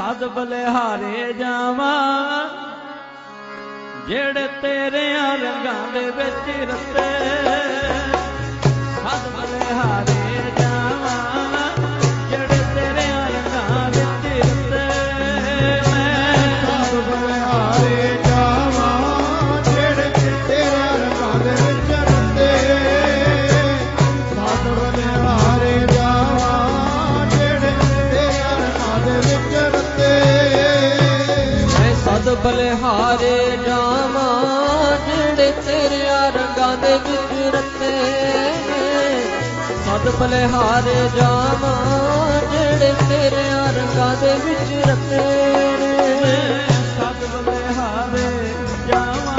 ਸਦ ਬਲਿਹਾਰੇ ਜਾਵਾਂ ਜਿਹੜੇ ਤੇਰੇ ਰੰਗਾਂ ਦੇ ਵਿੱਚ ਰਤੇ ਰੰਦੇ ਮੈਂ ਸਦ ਬਲਿਹਾਰੇ ਜਾਵਾਂ ਜਿਹੜੇ ਤੇਰਿਆਂ ਰੰਗਾਂ ਦੇ ਵਿੱਚ ਰਤੇ। ਸਦ ਬਲਿਹਾਰੇ ਜਾਵਾਂ ਜਿਹੜੇ ਤੇਰਿਆਂ ਰੰਗਾਂ ਦੇ ਵਿੱਚ ਰਤੇ। ਸਦ ਬਲਿਹਾਰੇ ਜਾਵਾਂ